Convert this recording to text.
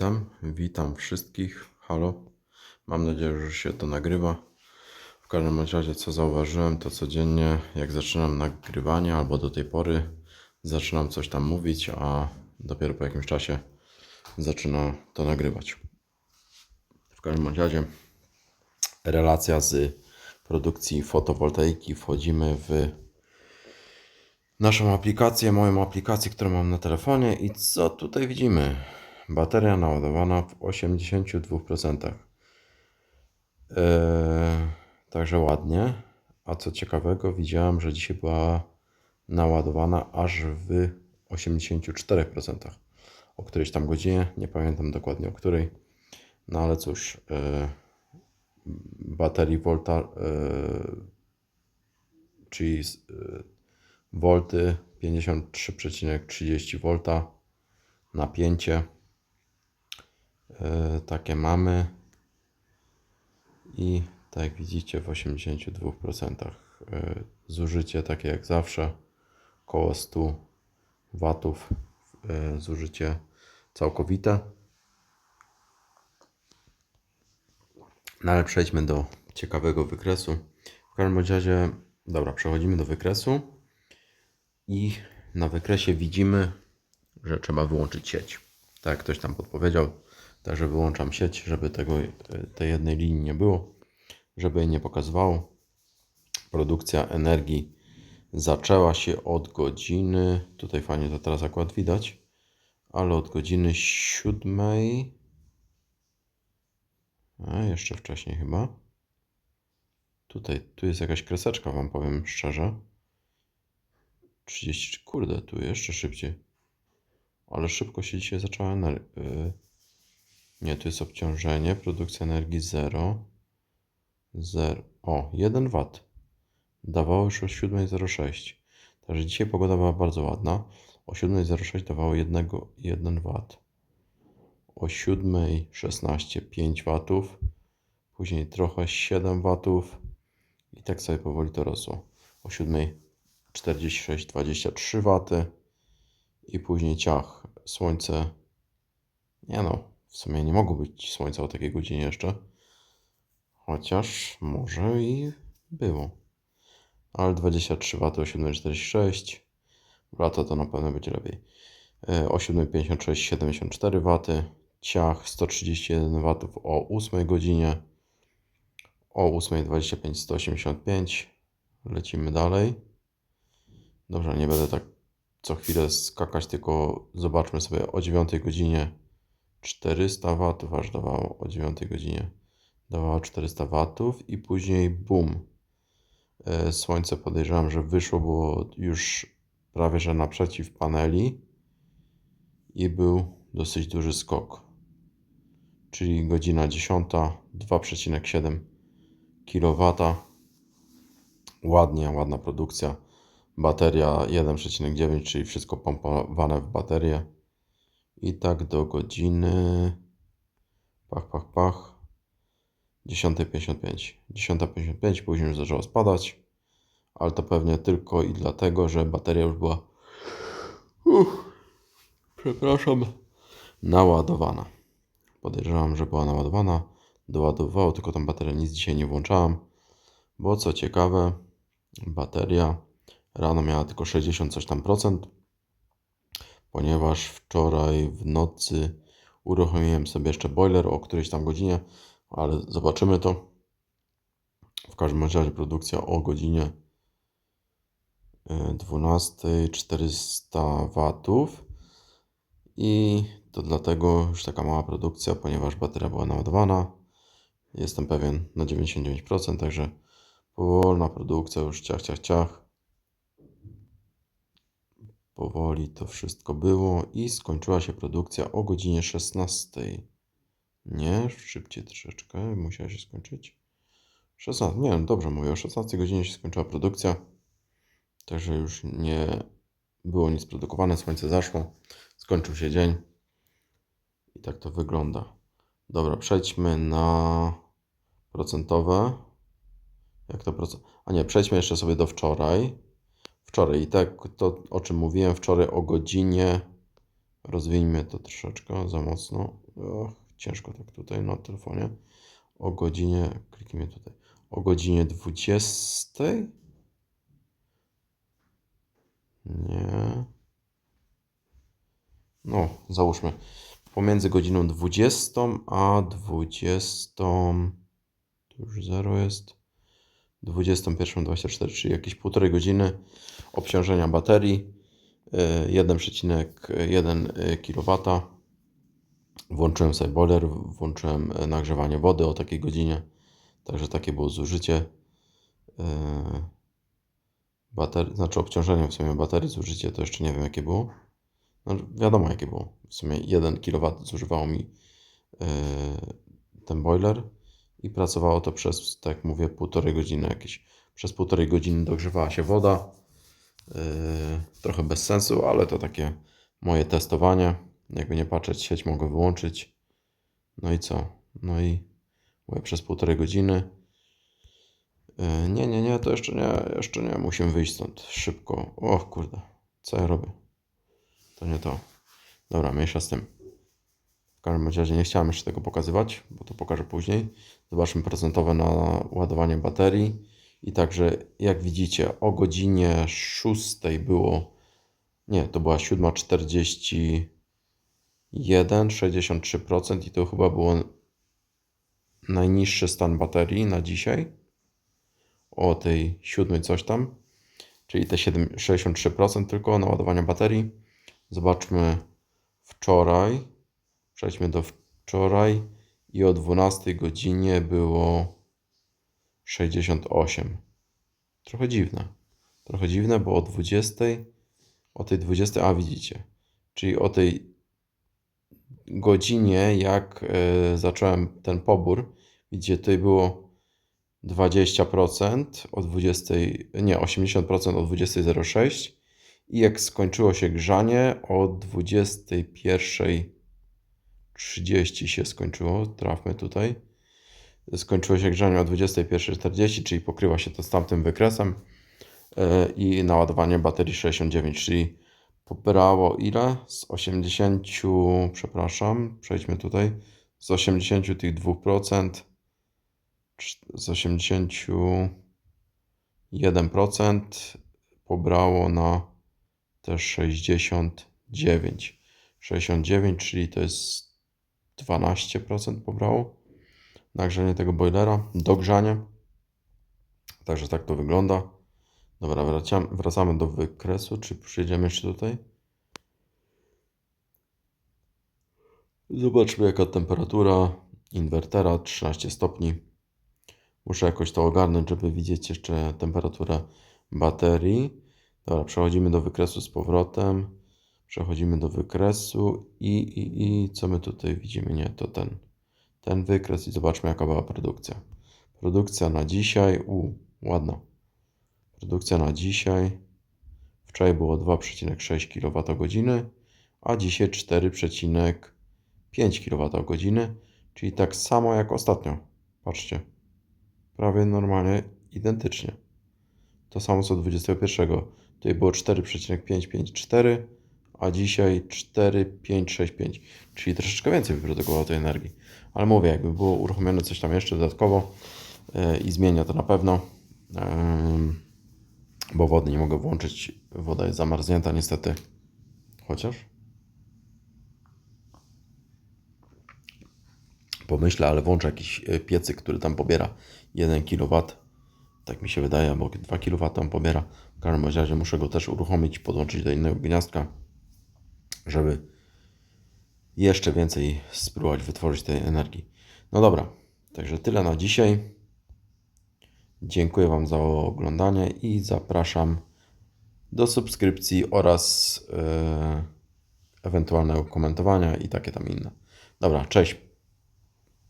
witam. Witam wszystkich. Halo. Mam nadzieję, że się to nagrywa. W każdym razie, co zauważyłem, to codziennie, jak zaczynam nagrywanie, albo do tej pory, zaczynam coś tam mówić, a dopiero po jakimś czasie zaczyna to nagrywać. W każdym razie, relacja z produkcji fotowoltaiki. Wchodzimy w naszą aplikację, moją aplikację, którą mam na telefonie i co tutaj widzimy? Bateria naładowana w 82%. Eee, także ładnie. A co ciekawego, widziałem, że dzisiaj była naładowana aż w 84%. O którejś tam godzinie, nie pamiętam dokładnie o której. No ale cóż, eee, baterii Volta, eee, czyli eee, volty 53,30 V napięcie Yy, takie mamy. I tak jak widzicie w 82% Yy, zużycie takie jak zawsze. Około 100 watów yy, zużycie całkowite. No ale przejdźmy do ciekawego wykresu. W każdym razie dobra przechodzimy do wykresu. I na wykresie widzimy, że trzeba wyłączyć sieć. Tak ktoś tam podpowiedział, także wyłączam sieć, żeby tego, tej jednej linii nie było, żeby jej nie pokazywało. Produkcja energii zaczęła się od godziny, tutaj fajnie to teraz akurat widać, ale od godziny siódmej, a jeszcze wcześniej chyba. Tutaj, tu jest jakaś kreseczka, Wam powiem szczerze. 30, kurde, tu jeszcze szybciej. Ale szybko się dzisiaj zaczęła energii. Nie, tu jest obciążenie, produkcja energii 0. 0. O, 1 W. Dawało już o 7.06. Także dzisiaj pogoda była bardzo ładna. O 7.06 dawało 1, 1 W. O 7.16 5 W. Później trochę 7 W. I tak sobie powoli to rosło. O 7.00 46, 23 W i później ciach, słońce, nie no, w sumie nie mogło być słońca o takiej godzinie jeszcze, chociaż może i było, ale 23 W o 7,46 w lato to na pewno będzie lepiej, E, o 7,56 74 W, ciach 131 W o 8 godzinie, o 8.25 185, lecimy dalej. Dobrze, nie będę tak co chwilę skakać, tylko zobaczmy sobie o 9 godzinie 400 watów aż dawało o 9 godzinie dawało 400 watów i później bum. E, Słońce podejrzewam, że wyszło było już prawie że naprzeciw paneli i był dosyć duży skok. Czyli godzina 10, 2,7 kW. Ładnie, ładna produkcja bateria 1,9, czyli wszystko pompowane w baterię. I tak do godziny. Pach, pach, pach. 10.55. 10.55, później już zaczęło spadać. Ale to pewnie tylko i dlatego, że bateria już była. Uff, przepraszam. Naładowana. Podejrzewam, że była naładowana. Doładowało, tylko tą baterię nic dzisiaj nie włączałem. Bo co ciekawe, bateria Rano miała tylko 60 coś tam procent, ponieważ wczoraj w nocy uruchomiłem sobie jeszcze boiler o którejś tam godzinie, ale zobaczymy to. W każdym razie produkcja o godzinie 12 400 watów i to dlatego już taka mała produkcja, ponieważ bateria była naładowana. Jestem pewien na 99%, także powolna produkcja już ciach, ciach, ciach powoli to wszystko było i skończyła się produkcja o godzinie 16. Nie, szybciej troszeczkę, musiała się skończyć. 16, nie dobrze mówię, o 16 godzinie się skończyła produkcja. Także już nie było nic produkowane, słońce zaszło, skończył się dzień. I tak to wygląda. Dobra, przejdźmy na procentowe. Jak to procent? A nie, przejdźmy jeszcze sobie do wczoraj wczoraj. I tak to, o czym mówiłem wczoraj o godzinie Rozwijmy to troszeczkę za mocno. Och, ciężko tak tutaj na telefonie. O godzinie, kliknijmy tutaj, o godzinie 20. Nie. No, załóżmy pomiędzy godziną 20 a 20. Tu już 0 jest. 21.24, czyli jakieś półtorej godziny obciążenia baterii. y, 1,1 kW. Włączyłem sobie boiler, włączyłem y, nagrzewanie wody o takiej godzinie. Także takie było zużycie. Baterii, znaczy obciążenie w sumie baterii, zużycie to jeszcze nie wiem jakie było. No, wiadomo jakie było. W sumie 1 kW zużywało mi ten boiler i pracowało to przez, tak mówię, półtorej godziny jakieś. Przez półtorej godziny dogrzewała się woda. Yy, trochę bez sensu, ale to takie moje testowanie. Jakby nie patrzeć, sieć mogę wyłączyć. No i co? No i mówię, przez półtorej godziny. Yy, nie, nie, nie, to jeszcze nie, jeszcze nie. Musimy wyjść stąd szybko. O kurde, co ja robię? To nie to. Dobra, mniejsza z tym. W każdym razie nie chciałem jeszcze tego pokazywać, bo to pokażę później. Zobaczmy procentowe na ładowanie baterii. I także, jak widzicie, o godzinie 6 było. Nie, to była 7.41, 63% i to chyba było najniższy stan baterii na dzisiaj. O tej 7 coś tam. Czyli te 7, 63% tylko naładowania baterii. Zobaczmy wczoraj. Przejdźmy do wczoraj i o 12 godzinie było 68. Trochę dziwne. Trochę dziwne, bo o 20, o tej 20, a widzicie, czyli o tej godzinie, jak e, zacząłem ten pobór, widzicie, tutaj było 20% o 20, nie, 80% o 20.06 i jak skończyło się grzanie o 21.30 się skończyło, trafmy tutaj. Skończyło się grzanie o 21.40, czyli pokrywa się to z tamtym wykresem e, i naładowanie baterii 69, czyli pobrało ile? Z 80, przepraszam, przejdźmy tutaj, z 80 tych 2%, cz- z 81% pobrało na te 69. 69, czyli to jest 12% pobrało nagrzanie tego boilera, dogrzanie. Także tak to wygląda. Dobra, wracamy, wracamy do wykresu. Czy przyjedziemy jeszcze tutaj? Zobaczmy jaka temperatura inwertera 13 stopni. Muszę jakoś to ogarnąć, żeby widzieć jeszcze temperaturę baterii. Dobra, przechodzimy do wykresu z powrotem. Przechodzimy do wykresu i, i, i co my tutaj widzimy? Nie, to ten, ten wykres i zobaczmy jaka była produkcja. Produkcja na dzisiaj, u, ładna. Produkcja na dzisiaj. Wczoraj było 2,6 kWh, a dzisiaj 4,5 kWh, czyli tak samo jak ostatnio. Patrzcie, prawie normalnie identycznie. To samo co 21. Tutaj było 4,554, a dzisiaj 4,565, czyli troszeczkę więcej wyprodukowało tej energii. Ale mówię, jakby było uruchomione coś tam jeszcze dodatkowo yy, i zmienia to na pewno, yy, bo wody nie mogę włączyć. Woda jest zamarznięta niestety, chociaż pomyślę, ale włączę jakiś e, piecyk, który tam pobiera 1 kW. Tak mi się wydaje, albo 2 kW on pobiera. W każdym razie muszę go też uruchomić, podłączyć do innego gniazdka, żeby jeszcze więcej spróbować wytworzyć tej energii. No dobra, także tyle na dzisiaj. Dziękuję Wam za oglądanie i zapraszam do subskrypcji oraz e, ewentualnego komentowania i takie tam inne. Dobra, cześć.